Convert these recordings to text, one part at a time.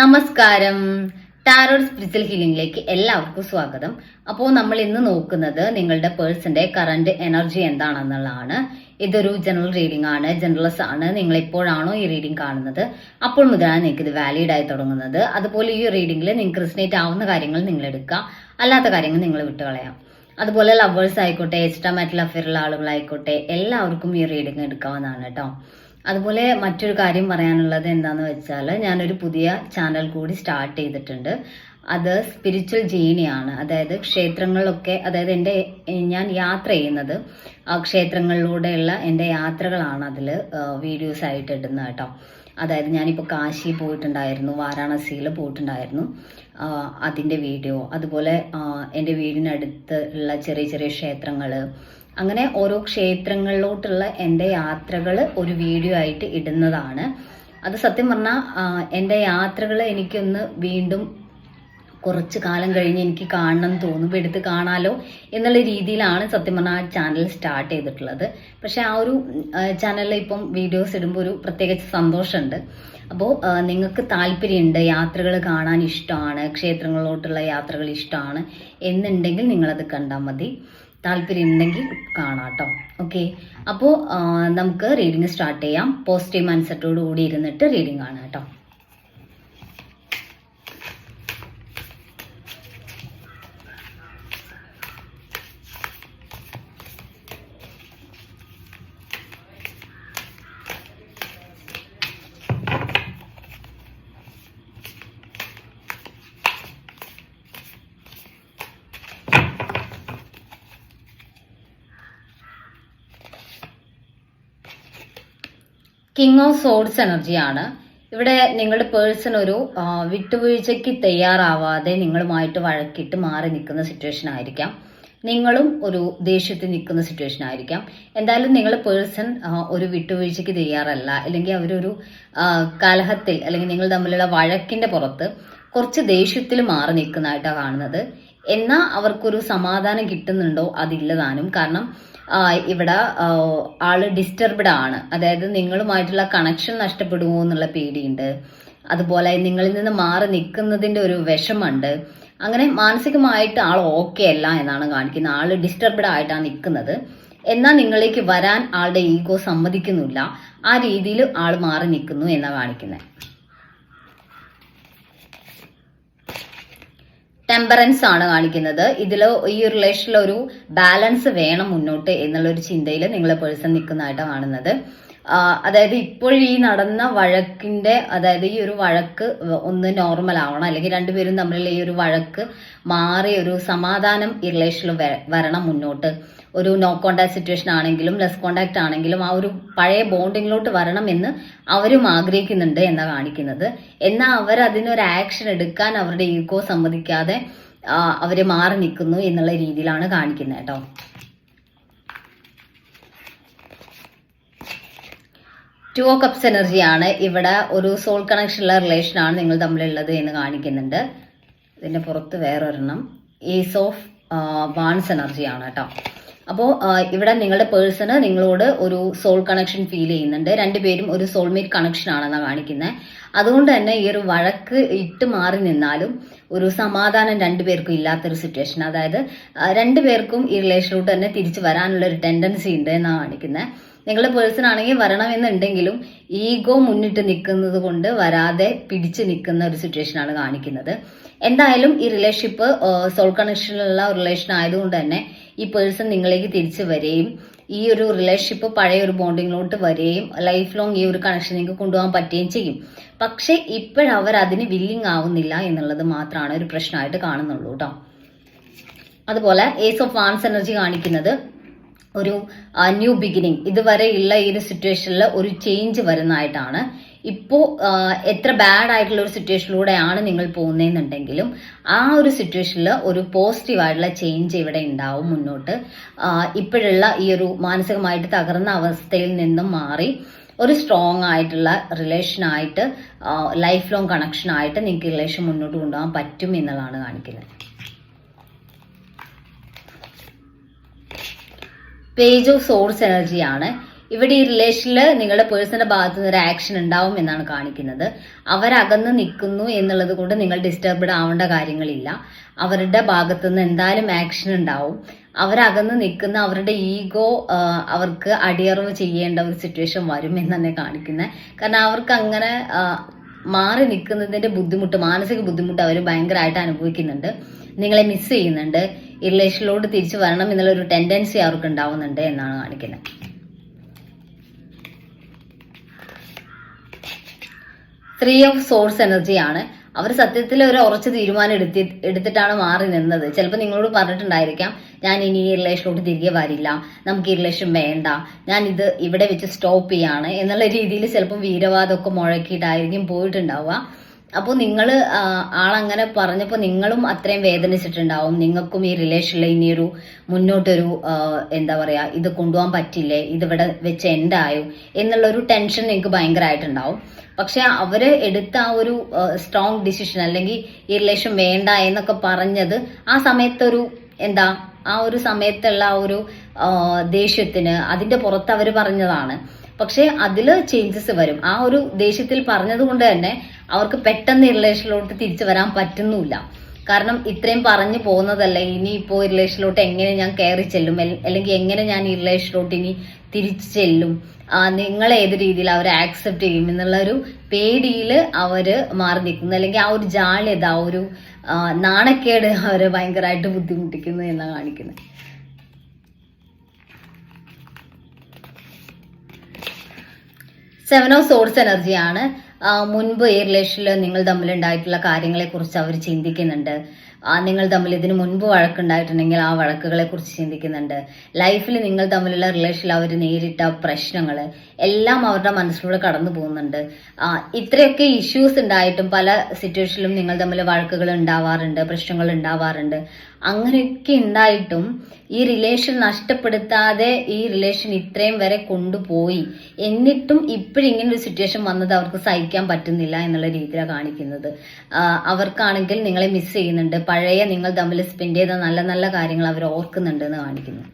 നമസ്കാരം. Tarot spiritual ഹീലിംഗിലേക്ക് എല്ലാവർക്കും സ്വാഗതം. അപ്പോൾ നമ്മൾ ഇന്ന് നോക്കുന്നത് നിങ്ങളുടെ പേഴ്സന്റെ കറണ്ട് എനർജി എന്താണെന്നുള്ളതാണ്. ഇതൊരു ജനറൽ റീഡിംഗ് ആണ്. ജനറൽസ് ആണ്. നിങ്ങൾ എപ്പോഴാണോ ഈ റീഡിംഗ് കാണുന്നത്? അപ്പോൾ മുതലാണ് നിങ്ങൾക്ക് ഇത് വാലിഡ് ആയി തുടങ്ങുന്നത്. അതുപോലെ ഈ റീഡിംഗിൽ നിങ്ങൾക്ക് റിസനേറ്റ് ആവുന്ന കാര്യങ്ങൾ നിങ്ങൾ എടുക്കുക അല്ലാത്ത കാര്യങ്ങൾ നിങ്ങൾ വിട്ടുകളയാം. അതുപോലെ ലവേഴ്സ് ആയിക്കോട്ടെ എക്സ്ട്രാ മെറ്റൽ അഫെയറുള്ള ആളുകളായിക്കോട്ടെ എല്ലാവർക്കും ഈ റീഡിംഗ് എടുക്കാവുന്നതാണ് കേട്ടോ അതുപോലെ മറ്റൊരു കാര്യം പറയാനുള്ളത് എന്താന്ന് വെച്ചാൽ ഞാനൊരു പുതിയ ചാനൽ കൂടി സ്റ്റാർട്ട് ചെയ്തിട്ടുണ്ട്. അത് സ്പിരിച്വൽ ജേണിയാണ് അതായത് ക്ഷേത്രങ്ങളിലൊക്കെ അതായത് എന്റെ ഞാൻ യാത്ര ചെയ്യുന്നത് ആ ക്ഷേത്രങ്ങളിലൂടെയുള്ള എന്റെ യാത്രകളാണ് അതിൽ വീഡിയോസ് ആയിട്ട് ഇടുന്നത് കേട്ടോ അതായത് ഞാനിപ്പോൾ കാശി പോയിട്ടുണ്ടായിരുന്നു വാരാണസിയിൽ പോയിട്ടുണ്ടായിരുന്നു. അതിന്റെ വീഡിയോ അതുപോലെ എന്റെ വീടിനടുത്ത് ഉള്ള ചെറിയ ചെറിയ ക്ഷേത്രങ്ങൾ അങ്ങനെ ഓരോ ക്ഷേത്രങ്ങളിലോട്ടുള്ള എന്റെ യാത്രകൾ ഒരു വീഡിയോ ആയിട്ട് ഇടുന്നതാണ്. അത് സത്യം പറഞ്ഞാൽ എന്റെ യാത്രകൾ എനിക്കൊന്ന് വീണ്ടും കുറച്ച് കാലം കഴിഞ്ഞ് എനിക്ക് കാണണം തോന്നുമ്പോൾ എടുത്ത് കാണാലോ എന്നുള്ള രീതിയിലാണ് സത്യം പറഞ്ഞാൽ ആ ചാനൽ സ്റ്റാർട്ട് ചെയ്തിട്ടുള്ളത്. പക്ഷേ ആ ഒരു ചാനലിൽ ഇപ്പം വീഡിയോസ് ഇടുമ്പോൾ ഒരു പ്രത്യേകിച്ച് സന്തോഷമുണ്ട് അപ്പോൾ നിങ്ങൾക്ക് താല്പര്യമുണ്ട് യാത്രകൾ കാണാൻ ഇഷ്ടമാണ് ക്ഷേത്രങ്ങളിലോട്ടുള്ള യാത്രകൾ ഇഷ്ടമാണ് എന്നുണ്ടെങ്കിൽ നിങ്ങളത് കണ്ടാൽ മതി. താല്പര്യം ഉണ്ടെങ്കിൽ കാണാം കേട്ടോ ഓക്കെ അപ്പോൾ നമുക്ക് റീഡിങ് സ്റ്റാർട്ട് ചെയ്യാം. പോസിറ്റീവ് മൈൻഡ് സെറ്റോട് കൂടി ഇരുന്നിട്ട് റീഡിങ് കാണാം കേട്ടോ. കിങ് ഓഫ് സോഡ്സ് എനർജിയാണ് ഇവിടെ നിങ്ങളുടെ പേഴ്സൺ ഒരു വിട്ടുവീഴ്ചയ്ക്ക് തയ്യാറാവാതെ നിങ്ങളുമായിട്ട് വഴക്കിട്ട് മാറി നിൽക്കുന്ന സിറ്റുവേഷൻ ആയിരിക്കാം. നിങ്ങളും ഒരു ദേഷ്യത്തിൽ നിൽക്കുന്ന സിറ്റുവേഷൻ ആയിരിക്കാം. എന്തായാലും നിങ്ങൾ പേഴ്സൺ ഒരു വിട്ടുവീഴ്ചയ്ക്ക് തയ്യാറല്ല. അല്ലെങ്കിൽ അവരൊരു കലഹത്തിൽ അല്ലെങ്കിൽ നിങ്ങൾ തമ്മിലുള്ള വഴക്കിന്റെ പുറത്ത് കുറച്ച് ദേഷ്യത്തിൽ മാറി നിൽക്കുന്നതായിട്ടാണ് കാണുന്നത്. എന്നാൽ അവർക്കൊരു സമാധാനം കിട്ടുന്നുണ്ടോ? അതില്ലതാനും. കാരണം ഇവിടെ ആൾ ഡിസ്റ്റർബ്ഡ് ആണ്. അതായത് നിങ്ങളുമായിട്ടുള്ള കണക്ഷൻ നഷ്ടപ്പെടുമോ എന്നുള്ള പേടിയുണ്ട്. അതുപോലെ നിങ്ങളിൽ നിന്ന് മാറി നിൽക്കുന്നതിന്റെ ഒരു വിഷമുണ്ട് അങ്ങനെ മാനസികമായിട്ട് ആൾ ഓക്കെ അല്ല എന്നാണ് കാണിക്കുന്നത്. ആൾ ഡിസ്റ്റർബ്ഡ് ആയിട്ടാണ് നിൽക്കുന്നത്. എന്നാൽ നിങ്ങളിലേക്ക് വരാൻ ആളുടെ ഈഗോ സമ്മതിക്കുന്നില്ല. ആ രീതിയിൽ ആൾ മാറി നിൽക്കുന്നു എന്നാണ് കാണിക്കുന്നത്. ടെമ്പറൻസ് ആണ് കാണിക്കുന്നത്. ഇതിൽ ഈ റിലേഷനിൽ ഒരു ബാലൻസ് വേണം മുന്നോട്ട് എന്നുള്ള ഒരു ചിന്തയിൽ നിങ്ങളെ പേഴ്സൺ നിൽക്കുന്നതായിട്ടാണ് കാണുന്നത്. അതായത് ഇപ്പോൾ ഈ നടന്ന വഴക്കിന്റെ അതായത് ഈ ഒരു വഴക്ക് ഒന്ന് നോർമൽ ആവണം. അല്ലെങ്കിൽ രണ്ടുപേരും തമ്മിലുള്ള ഈ ഒരു വഴക്ക് മാറി ഒരു സമാധാനം ഈ റിലേഷനിൽ വരണം മുന്നോട്ട്. ഒരു നോ കോണ്ടാക്ട് സിറ്റുവേഷൻ ആണെങ്കിലും ലെസ് കോണ്ടാക്ട് ആണെങ്കിലും ആ ഒരു പഴയ ബോണ്ടിങ്ങിലോട്ട് വരണം എന്ന് അവരും ആഗ്രഹിക്കുന്നുണ്ട് എന്നാ കാണിക്കുന്നത്. എന്നാൽ അവർ അതിനൊരു ആക്ഷൻ എടുക്കാൻ അവരുടെ ഈഗോ സമ്മതിക്കാതെ അവർ മാറി നിൽക്കുന്നു എന്നുള്ള രീതിയിലാണ് കാണിക്കുന്നത് കേട്ടോ. ടു ഓ കപ്സ് എനർജിയാണ് ഇവിടെ ഒരു സോൾ കണക്ഷൻ ഉള്ള റിലേഷൻ ആണ് നിങ്ങൾ തമ്മിലുള്ളത് എന്ന് കാണിക്കുന്നുണ്ട്. ഇതിന്റെ പുറത്ത് വേറൊരെണ്ണം. ഏസ് ഓഫ് വാൺസ് എനർജിയാണ് കേട്ടോ. അപ്പോൾ ഇവിടെ നിങ്ങളുടെ പേഴ്സണ് നിങ്ങളോട് ഒരു സോൾ കണക്ഷൻ ഫീൽ ചെയ്യുന്നുണ്ട്. രണ്ടുപേരും ഒരു സോൾമേറ്റ് കണക്ഷൻ ആണെന്നാണ് കാണിക്കുന്നത് അതുകൊണ്ട് തന്നെ ഈ ഒരു വഴക്ക് ഇട്ട് മാറി നിന്നാലും ഒരു സമാധാനം രണ്ടുപേർക്കും ഇല്ലാത്തൊരു സിറ്റുവേഷൻ അതായത് രണ്ടുപേർക്കും ഈ റിലേഷനിലോട്ട് തന്നെ തിരിച്ചു വരാനുള്ള ഒരു ടെൻഡൻസി ഉണ്ട് എന്നാണ് കാണിക്കുന്നത് നിങ്ങളുടെ പേഴ്സൺ ആണെങ്കിൽ വരണമെന്നുണ്ടെങ്കിലും ഈഗോ മുന്നിട്ട് നിൽക്കുന്നത് കൊണ്ട് വരാതെ പിടിച്ചു നിൽക്കുന്ന ഒരു സിറ്റുവേഷൻ ആണ് കാണിക്കുന്നത്. എന്തായാലും ഈ റിലേഷൻഷിപ്പ് സോൾ കണക്ഷനിലുള്ള റിലേഷൻ ആയതുകൊണ്ട് തന്നെ ഈ പേഴ്സൺ നിങ്ങളേക്ക് തിരിച്ചു വരികയും ഈ ഒരു റിലേഷൻഷിപ്പ് പഴയ ഒരു ബോണ്ടിങ്ങിലോട്ട് വരികയും ലൈഫ് ലോങ് ഈ ഒരു കണക്ഷൻ നിങ്ങൾക്ക് കൊണ്ടുപോകാൻ പറ്റുകയും ചെയ്യും. പക്ഷെ ഇപ്പോഴവർ അതിന് വില്ലിങ് ആവുന്നില്ല എന്നുള്ളത് മാത്രമാണ് ഒരു പ്രശ്നമായിട്ട് കാണുന്നുള്ളൂ കേട്ടോ അതുപോലെ ഏസ് ഓഫ് വാൻസ് എനർജി കാണിക്കുന്നത് ഒരു ന്യൂ ബിഗിനിങ് ഇതുവരെ ഉള്ള ഈ ഒരു സിറ്റുവേഷനിൽ ഒരു ചേഞ്ച് വരുന്നതായിട്ടാണ്. ഇപ്പോൾ എത്ര ബാഡ് ആയിട്ടുള്ള ഒരു സിറ്റുവേഷനിലൂടെയാണ് നിങ്ങൾ പോകുന്നതെന്നുണ്ടെങ്കിലും ആ ഒരു സിറ്റുവേഷനിൽ ഒരു പോസിറ്റീവ് ആയിട്ടുള്ള ചേഞ്ച് ഇവിടെ ഉണ്ടാവും മുന്നോട്ട്. ഇപ്പോഴുള്ള ഈ ഒരു മാനസികമായിട്ട് തകർന്ന അവസ്ഥയിൽ നിന്നും മാറി ഒരു സ്ട്രോങ് ആയിട്ടുള്ള റിലേഷനായിട്ട് ലൈഫ് ലോങ് കണക്ഷനായിട്ട് നിങ്ങൾക്ക് റിലേഷൻ മുന്നോട്ട് കൊണ്ടുപോകാൻ പറ്റും എന്നുള്ളതാണ് കാണിക്കുന്നത്. പേജ് ഓഫ് സോഴ്സ് എനർജിയാണ് ഇവിടെ ഈ റിലേഷനിൽ നിങ്ങളുടെ പേഴ്സണിന്റെ ഭാഗത്തു നിന്ന് ഒരു ആക്ഷൻ ഉണ്ടാവും എന്നാണ് കാണിക്കുന്നത്. അവരകന്ന് നിൽക്കുന്നു എന്നുള്ളത് കൊണ്ട് നിങ്ങൾ ഡിസ്റ്റർബ്ഡ് ആവേണ്ട കാര്യങ്ങളില്ല. അവരുടെ ഭാഗത്തു നിന്ന് എന്തായാലും ആക്ഷൻ ഉണ്ടാവും. അവരകന്ന് നിൽക്കുന്ന അവരുടെ ഈഗോ അവർക്ക് അടിയറവ് ചെയ്യേണ്ട ഒരു സിറ്റുവേഷൻ വരും എന്ന് തന്നെ കാണിക്കുന്നത്. കാരണം അവർക്ക് അങ്ങനെ മാറി നിൽക്കുന്നതിന്റെ ബുദ്ധിമുട്ട് മാനസിക ബുദ്ധിമുട്ട് അവർ ഭയങ്കരമായിട്ട് അനുഭവിക്കുന്നുണ്ട്. നിങ്ങളെ മിസ് ചെയ്യുന്നുണ്ട്. റിലേഷനിലോട്ട് തിരിച്ചു വരണം എന്നുള്ള ഒരു ടെൻഡൻസി അവർക്ക് ഉണ്ടാവുന്നുണ്ട് എന്നാണ് കാണിക്കുന്നത്. ത്രീ ഓഫ് സോഴ്സ് എനർജിയാണ് അവർ സത്യത്തിൽ ഒരു ഉറച്ച തീരുമാനം എടുത്തി എടുത്തിട്ടാണ് മാറി നിന്നത്. ചിലപ്പോൾ നിങ്ങളോട് പറഞ്ഞിട്ടുണ്ടായിരിക്കാം ഞാൻ ഇനി ഈ റിലേഷനിലോട്ട് തിരികെ വരില്ല. നമുക്ക് ഈ റിലേഷൻ വേണ്ട. ഞാൻ ഇത് ഇവിടെ വെച്ച് സ്റ്റോപ്പ് ചെയ്യാണ്. എന്നുള്ള രീതിയിൽ ചിലപ്പോൾ വീരവാദമൊക്കെ മുഴക്കിയിട്ടായിരിക്കും പോയിട്ടുണ്ടാവുക. അപ്പോൾ നിങ്ങൾ ആളങ്ങനെ പറഞ്ഞപ്പോൾ നിങ്ങളും അത്രയും വേദനിച്ചിട്ടുണ്ടാവും. നിങ്ങൾക്കും ഈ റിലേഷനിൽ ഇനിയൊരു മുന്നോട്ടൊരു എന്താ പറയാ ഇത് കൊണ്ടുപോകാൻ പറ്റില്ലേ? ഇതിവിടെ വെച്ച് എൻഡായോ എന്നുള്ള ഒരു ടെൻഷൻ നിങ്ങൾക്ക് ഭയങ്കരമായിട്ടുണ്ടാവും പക്ഷെ അവർ എടുത്ത ആ ഒരു സ്ട്രോങ് ഡിസിഷൻ അല്ലെങ്കിൽ ഈ റിലേഷൻ വേണ്ട എന്നൊക്കെ പറഞ്ഞത് ആ സമയത്തൊരു എന്താ ആ ഒരു സമയത്തുള്ള ആ ഒരു ദേഷ്യത്തിന് അതിന്റെ പുറത്ത് അവർ പറഞ്ഞതാണ്. പക്ഷെ അതിൽ ചേഞ്ചസ് വരും. ആ ഒരു ദേഷ്യത്തിൽ പറഞ്ഞത് കൊണ്ട് തന്നെ അവർക്ക് പെട്ടെന്ന് റിലേഷനിലോട്ട് തിരിച്ചു വരാൻ പറ്റുന്നില്ല കാരണം ഇത്രയും പറഞ്ഞു പോകുന്നതല്ല ഇനി ഈ റിലേഷനിലോട്ട് എങ്ങനെ ഞാൻ കയറി ചെല്ലും? അല്ലെങ്കിൽ എങ്ങനെ ഞാൻ ഈ റിലേഷനിലോട്ട് ഇനി തിരിച്ചു ചെല്ലും? നിങ്ങൾ ഏത് രീതിയിൽ അവർ ആക്സെപ്റ്റ് ചെയ്യും എന്നുള്ള ഒരു പേടിയിൽ അവർ മാറി നിൽക്കുന്നു. അല്ലെങ്കിൽ ആ ഒരു ജാള്യത ആ ഒരു നാണക്കേട് അവരെ ഭയങ്കരമായിട്ട് ബുദ്ധിമുട്ടിക്കുന്നു എന്നാണ് കാണിക്കുന്നത് സെവൻ ഓഫ് സോഴ്സ് എനർജിയാണ് മുൻപ് ഈ റിലേഷനിൽ നിങ്ങൾ തമ്മിലുണ്ടായിട്ടുള്ള കാര്യങ്ങളെ കുറിച്ച് അവർ ചിന്തിക്കുന്നുണ്ട്. നിങ്ങൾ തമ്മിൽ ഇതിനു മുൻപ് വഴക്കുണ്ടായിട്ടുണ്ടെങ്കിൽ ആ വഴക്കുകളെ കുറിച്ച് ചിന്തിക്കുന്നുണ്ട്. ലൈഫിൽ നിങ്ങൾ തമ്മിലുള്ള റിലേഷനിൽ അവർ നേരിട്ട പ്രശ്നങ്ങൾ എല്ലാം അവരുടെ മനസ്സിലൂടെ കടന്നു പോകുന്നുണ്ട്. ഇത്രയൊക്കെ ഇഷ്യൂസ് ഉണ്ടായിട്ടും പല സിറ്റുവേഷനിലും നിങ്ങൾ തമ്മിൽ വഴക്കുകൾ ഉണ്ടാവാറുണ്ട് പ്രശ്നങ്ങൾ ഉണ്ടാവാറുണ്ട്. അങ്ങനെയൊക്കെ ഉണ്ടായിട്ടും ഈ റിലേഷൻ നഷ്ടപ്പെടുത്താതെ ഈ റിലേഷൻ ഇത്രയും വരെ കൊണ്ടുപോയി എന്നിട്ടും ഇപ്പോഴിങ്ങനെ ഒരു സിറ്റുവേഷൻ വന്നത് അവർക്ക് സഹിക്കാൻ പറ്റുന്നില്ല എന്നുള്ള രീതിയിലാണ് കാണിക്കുന്നത്. അവർക്കാണെങ്കിൽ നിങ്ങളെ മിസ് ചെയ്യുന്നുണ്ട്. പഴയ നിങ്ങൾ തമ്മിൽ സ്പെൻഡ് ചെയ്ത നല്ല നല്ല കാര്യങ്ങൾ അവർ ഓർക്കുന്നുണ്ട് എന്ന് കാണിക്കുന്നു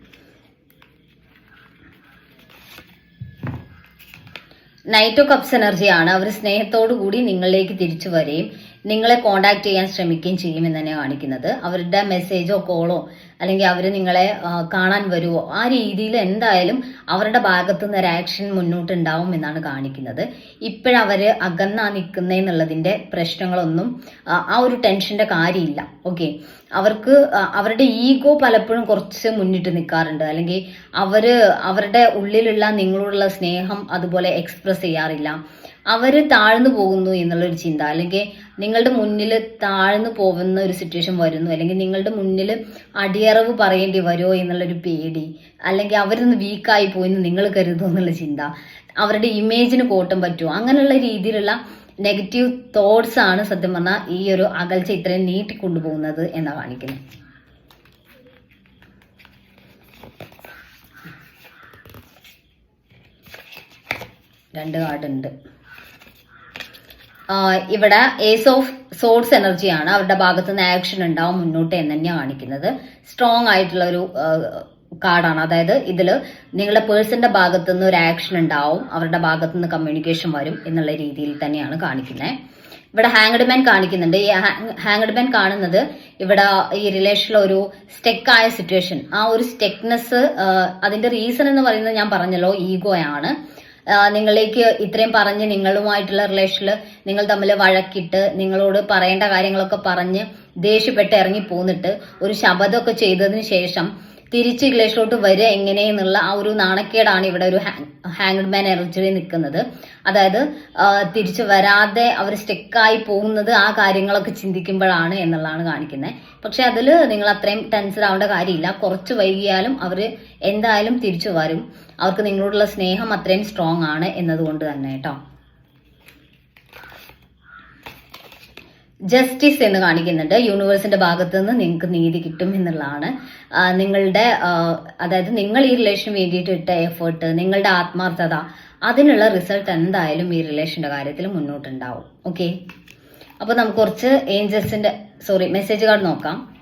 നൈറ്റ് ഓഫ് കപ്സ് എനർജിയാണ് അവർ സ്നേഹത്തോടു കൂടി നിങ്ങളിലേക്ക് തിരിച്ചു വരികയും നിങ്ങളെ കോണ്ടാക്ട് ചെയ്യാൻ ശ്രമിക്കുകയും ചെയ്യും എന്ന് തന്നെ കാണിക്കുന്നത്. അവരുടെ മെസ്സേജോ കോളോ അല്ലെങ്കിൽ അവർ നിങ്ങളെ കാണാൻ വരുമോ ആ രീതിയിൽ എന്തായാലും അവരുടെ ഭാഗത്തു നിന്ന് ഒരു ആക്ഷൻ മുന്നോട്ടുണ്ടാവും എന്നാണ് കാണിക്കുന്നത്. ഇപ്പോഴവർ അകന്നാ നിൽക്കുന്നതെന്നുള്ളതിന്റെ പ്രശ്നങ്ങളൊന്നും ആ ഒരു ടെൻഷന്റെ കാര്യമില്ല. ഓക്കെ അവർക്ക് അവരുടെ ഈഗോ പലപ്പോഴും കുറച്ച് മുന്നിട്ട് നിൽക്കാറുണ്ട്. അല്ലെങ്കിൽ അവർ അവരുടെ ഉള്ളിലുള്ള നിങ്ങളോടുള്ള സ്നേഹം അതുപോലെ എക്സ്പ്രസ് ചെയ്യാറില്ല. അവർ താഴ്ന്നു പോകുന്നു എന്നുള്ളൊരു ചിന്ത. അല്ലെങ്കിൽ നിങ്ങളുടെ മുന്നിൽ താഴ്ന്നു പോകുന്ന ഒരു സിറ്റുവേഷൻ വരുന്നു. അല്ലെങ്കിൽ നിങ്ങളുടെ മുന്നിൽ അടിയറവ് പറയേണ്ടി വരുമോ എന്നുള്ളൊരു പേടി. അല്ലെങ്കിൽ അവരൊന്ന് വീക്കായി പോയെന്ന് നിങ്ങൾ കരുതുമോ എന്നുള്ള ചിന്ത. അവരുടെ ഇമേജിന് കോട്ടം പറ്റുമോ? അങ്ങനെയുള്ള രീതിയിലുള്ള നെഗറ്റീവ് തോട്ട്സ് ആണ് സത്യം പറഞ്ഞാൽ ഈ ഒരു അകൽച്ച ഇത്രയും നീട്ടിക്കൊണ്ടുപോകുന്നത് എന്നാ കാണിക്കുന്നത് രണ്ട് കാർഡ് ഉണ്ട് ആഹ് ഇവിടെ ഏസ് ഓഫ് സോഴ്സ് എനർജിയാണ് അവരുടെ ഭാഗത്ത് നിന്ന് ആക്ഷൻ ഉണ്ടാവും മുന്നോട്ട് എന്ന് തന്നെയാണ് കാണിക്കുന്നത്. സ്ട്രോങ് ആയിട്ടുള്ള ഒരു കാർഡാണ് അതായത് ഇതിൽ നിങ്ങളുടെ പേഴ്സന്റെ ഭാഗത്തു നിന്ന് ഒരു ആക്ഷൻ ഉണ്ടാവും അവരുടെ ഭാഗത്തു നിന്ന് കമ്മ്യൂണിക്കേഷൻ വരും എന്നുള്ള രീതിയിൽ തന്നെയാണ് കാണിക്കുന്നത്. ഇവിടെ ഹാങ്ഡ് മാൻ കാണിക്കുന്നുണ്ട്. ഈ ഹാങ്ഡ് മാൻ കാണുന്നത് ഇവിടെ ഈ റിലേഷനിലെ ഒരു സ്റ്റെക്കായ സിറ്റുവേഷൻ ആ ഒരു സ്റ്റെക്നെസ് അതിന്റെ റീസൺ എന്ന് പറയുന്നത് ഞാൻ പറഞ്ഞല്ലോ ഈഗോയാണ് ആഹ് നിങ്ങളിലേക്ക് ഇത്രയും പറഞ്ഞ് നിങ്ങളുമായിട്ടുള്ള റിലേഷനിൽ നിങ്ങൾ തമ്മിൽ വഴക്കിട്ട് നിങ്ങളോട് പറയേണ്ട കാര്യങ്ങളൊക്കെ പറഞ്ഞ് ദേഷ്യപ്പെട്ട് ഇറങ്ങി പോന്നിട്ട് ഒരു ശബദമൊക്കെ ചെയ്തതിന് ശേഷം തിരിച്ച് ഇംഗ്ലീഷിലോട്ട് വരിക എങ്ങനെയെന്നുള്ള ആ ഒരു നാണക്കേടാണ് ഇവിടെ ഒരു ഹാങ്ഡ് മാൻ എനർജിയിൽ നിൽക്കുന്നത്. അതായത് തിരിച്ച് വരാതെ അവർ സ്റ്റെക്കായി പോകുന്നത് ആ കാര്യങ്ങളൊക്കെ ചിന്തിക്കുമ്പോഴാണ് എന്നുള്ളതാണ് കാണിക്കുന്നത്. പക്ഷെ അതിൽ നിങ്ങൾ അത്രയും ടെൻസ്ഡ് ആവേണ്ട കാര്യമില്ല. കുറച്ച് വൈകിയാലും അവർ എന്തായാലും തിരിച്ചു വരും. അവർക്ക് നിങ്ങളോടുള്ള സ്നേഹം അത്രയും സ്ട്രോങ് ആണ് എന്നതുകൊണ്ട് തന്നെ കേട്ടോ. ജസ്റ്റിസ് എന്ന് കാണിക്കുന്നുണ്ട്. യൂണിവേഴ്സിന്റെ ഭാഗത്ത് നിന്ന് നിങ്ങൾക്ക് നീതി കിട്ടും എന്നുള്ളതാണ്. നിങ്ങളുടെ അതായത് നിങ്ങൾ ഈ റിലേഷൻ വേണ്ടിയിട്ട് ഇട്ട എഫേർട്ട് നിങ്ങളുടെ ആത്മാർത്ഥത അതിനുള്ള റിസൾട്ട് എന്തായാലും ഈ റിലേഷന്റെ കാര്യത്തിൽ മുന്നോട്ടുണ്ടാവും. ഓക്കെ അപ്പൊ നമുക്ക് കുറച്ച് ഏഞ്ചൽസിന്റെ സോറി മെസ്സേജ് കാർഡ് നോക്കാം.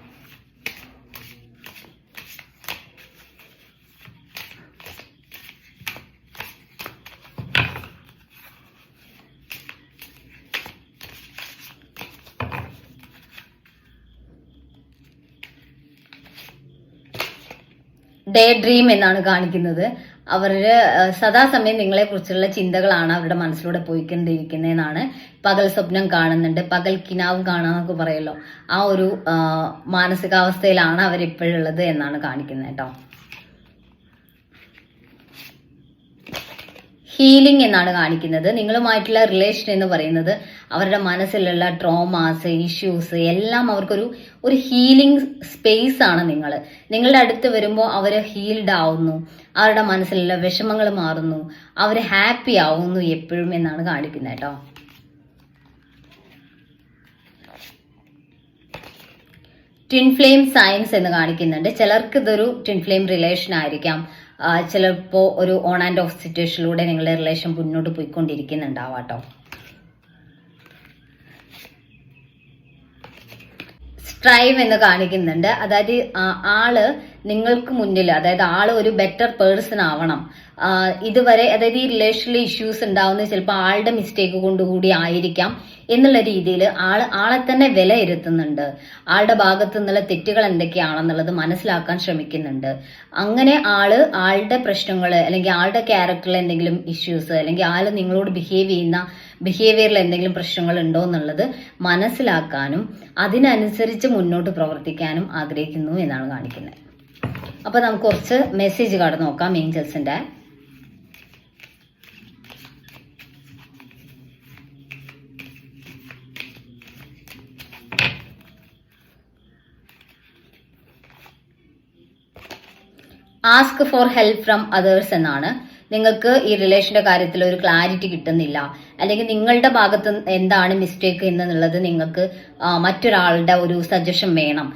ഡേ ഡ്രീം എന്നാണ് കാണിക്കുന്നത്. അവരുടെ സദാസമയം നിങ്ങളെ കുറിച്ചുള്ള ചിന്തകളാണ് അവരുടെ മനസ്സിലൂടെ പോയിക്കൊണ്ടിരിക്കുന്നതെന്നാണ് പകൽ സ്വപ്നം കാണുന്നുണ്ട്. പകൽ കിനാവ് കാണാന്നൊക്കെ പറയല്ലോ. ആ ഒരു മാനസികാവസ്ഥയിലാണ് അവരിപ്പോഴുള്ളത് എന്നാണ് കാണിക്കുന്നത് കേട്ടോ. ഹീലിംഗ് എന്നാണ് കാണിക്കുന്നത്. നിങ്ങളുമായിട്ടുള്ള റിലേഷൻ എന്ന് പറയുന്നത് അവരുടെ മനസ്സിലുള്ള ട്രോമാസ് ഇഷ്യൂസ് എല്ലാം അവർക്കൊരു ഒരു ഹീലിംഗ് സ്പേസ് ആണ് നിങ്ങൾ നിങ്ങളുടെ അടുത്ത് വരുമ്പോൾ അവർ ഹീൽഡ് ആവുന്നു. അവരുടെ മനസ്സിലുള്ള വിഷമങ്ങൾ മാറുന്നു. അവർ ഹാപ്പി ആവുന്നു എപ്പോഴും എന്നാണ് കാണിക്കുന്നത് കേട്ടോ. ട്വിൻ ഫ്ലെയിം സയൻസ് എന്ന് കാണിക്കുന്നുണ്ട്. ചിലർക്ക് ഇതൊരു ട്വിൻ ഫ്ലെയിം റിലേഷൻ ആയിരിക്കാം. ചിലപ്പോൾ ചിലപ്പോ ഒരു ഓൺ ആൻഡ് ഓഫ് സിറ്റുവേഷനിലൂടെ നിങ്ങളുടെ റിലേഷൻ മുന്നോട്ട് പോയിക്കൊണ്ടിരിക്കുന്നുണ്ടാവാം കേട്ടോ. സ്ട്രൈവ് എന്ന് കാണിക്കുന്നുണ്ട്. അതായത് ആൾ നിങ്ങൾക്ക് മുന്നിൽ അതായത് ആൾ ഒരു ബെറ്റർ പേഴ്സൺ ആവണം. ഇതുവരെ അതായത് ഈ റിലേഷനിൽ ഇഷ്യൂസ് ഉണ്ടാവുന്നത് ചിലപ്പോൾ ആളുടെ മിസ്റ്റേക്ക് കൊണ്ടുകൂടി ആയിരിക്കാം. എന്നുള്ള രീതിയിൽ ആൾ ആളെ തന്നെ വിലയിരുത്തുന്നുണ്ട് ആളുടെ ഭാഗത്തു നിന്നുള്ള തെറ്റുകൾ എന്തൊക്കെയാണെന്നുള്ളത് മനസ്സിലാക്കാൻ ശ്രമിക്കുന്നുണ്ട്. അങ്ങനെ ആൾ ആളുടെ പ്രശ്നങ്ങൾ അല്ലെങ്കിൽ ആളുടെ ക്യാരക്ടറിൽ എന്തെങ്കിലും ഇഷ്യൂസ് അല്ലെങ്കിൽ ആൾ നിങ്ങളോട് ബിഹേവ് ചെയ്യുന്ന ബിഹേവിയറിൽ എന്തെങ്കിലും പ്രശ്നങ്ങൾ ഉണ്ടോ എന്നുള്ളത് മനസ്സിലാക്കാനും അതിനനുസരിച്ച് മുന്നോട്ട് പ്രവർത്തിക്കാനും ആഗ്രഹിക്കുന്നു എന്നാണ് കാണിക്കുന്നത്. അപ്പൊ നമുക്ക് കുറച്ച് മെസ്സേജ് കാർഡ് നോക്കാം ഏഞ്ചൽസിന്റെ ask for help from others എന്നാണ്. നിങ്ങൾക്ക് ഈ റിലേഷന്റെ കാര്യത്തിൽ ഒരു ക്ലാരിറ്റി കിട്ടുന്നില്ല. അല്ലെങ്കിൽ നിങ്ങളുടെ ഭാഗത്ത് എന്താണ് മിസ്റ്റേക്ക് എന്നുള്ളത് നിങ്ങൾക്ക് മറ്റൊരാളുടെ ഒരു സജഷൻ വേണം.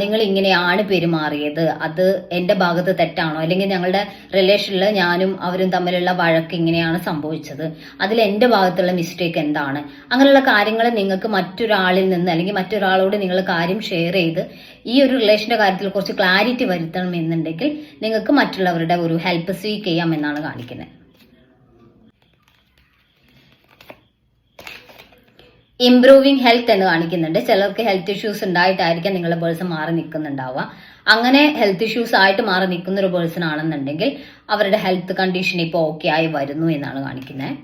നിങ്ങൾ ഇങ്ങനെയാണ് പെരുമാറിയത്. അത് എന്റെ ഭാഗത്ത് തെറ്റാണോ? അല്ലെങ്കിൽ ഞങ്ങളുടെ റിലേഷനിൽ ഞാനും അവരും തമ്മിലുള്ള വഴക്ക് ഇങ്ങനെയാണ് സംഭവിച്ചത്. അതിൽ എന്റെ ഭാഗത്തുള്ള മിസ്റ്റേക്ക് എന്താണ്? അങ്ങനെയുള്ള കാര്യങ്ങൾ നിങ്ങൾക്ക് മറ്റൊരാളിൽ നിന്ന് അല്ലെങ്കിൽ മറ്റൊരാളോട് നിങ്ങൾ കാര്യം ഷെയർ ചെയ്ത് ഈ ഒരു റിലേഷന്റെ കാര്യത്തിൽ കുറച്ച് ക്ലാരിറ്റി വരുത്തണം എന്നുണ്ടെങ്കിൽ നിങ്ങൾക്ക് മറ്റുള്ളവരുടെ ഒരു ഹെൽപ്പ് സ്വീക്ക് ചെയ്യാം എന്നാണ് കാണിക്കുന്നത്. ഇംപ്രൂവിങ് ഹെൽത്ത് എന്ന് കാണിക്കുന്നുണ്ട്. ചിലർക്ക് ഹെൽത്ത് ഇഷ്യൂസ് ഉണ്ടായിട്ടായിരിക്കാം നിങ്ങളുടെ പേഴ്സൺ മാറി നിൽക്കുന്നുണ്ടാവുക. അങ്ങനെ ഹെൽത്ത് ഇഷ്യൂസ് ആയിട്ട് മാറി നിൽക്കുന്ന ഒരു പേഴ്സൺ ആണെന്നുണ്ടെങ്കിൽ അവരുടെ ഹെൽത്ത് കണ്ടീഷൻ ഇപ്പോൾ ഓക്കെ ആയി വരുന്നു എന്നാണ് കാണിക്കുന്നത്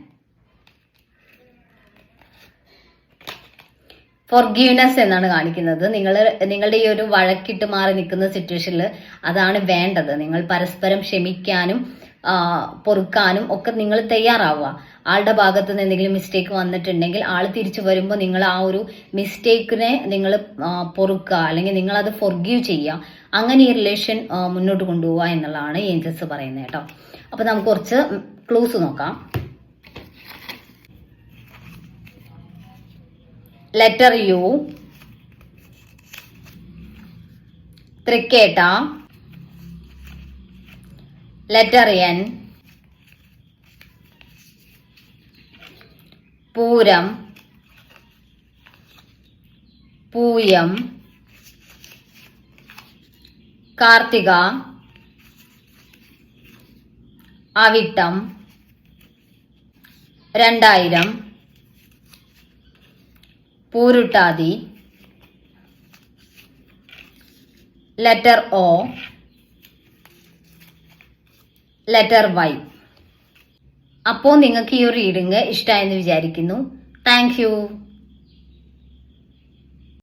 ഫോർഗീവ്നെസ് എന്നാണ് കാണിക്കുന്നത്. നിങ്ങൾ നിങ്ങളുടെ ഈ ഒരു വഴക്കിട്ട് മാറി നിൽക്കുന്ന സിറ്റുവേഷനിൽ അതാണ് വേണ്ടത്. നിങ്ങൾ പരസ്പരം ക്ഷമിക്കാനും പൊറുക്കാനും ഒക്കെ നിങ്ങൾ തയ്യാറാവുക. ആളുടെ ഭാഗത്ത് നിന്ന് എന്തെങ്കിലും മിസ്റ്റേക്ക് വന്നിട്ടുണ്ടെങ്കിൽ ആൾ തിരിച്ചു വരുമ്പോൾ നിങ്ങൾ ആ ഒരു മിസ്റ്റേക്കിനെ നിങ്ങൾ പൊറുക്കുക. അല്ലെങ്കിൽ നിങ്ങൾ അത് ഫൊർഗീവ് ചെയ്യുക. അങ്ങനെ ഈ റിലേഷൻ മുന്നോട്ട് കൊണ്ടുപോവുക എന്നുള്ളതാണ് ഏഞ്ചൽസ് പറയുന്നത് കേട്ടോ. അപ്പൊ നമുക്ക് കുറച്ച് ക്ലൂസ് നോക്കാം. Letter U Thrikketta letter N Pooram Pooyam Karthika Avittam രണ്ടായിരം Pooruruttathi letter O letter Y അപ്പോൾ നിങ്ങൾക്ക് ഈ ഒരു റീഡിങ് ഇഷ്ടമായെന്ന് വിചാരിക്കുന്നു. താങ്ക്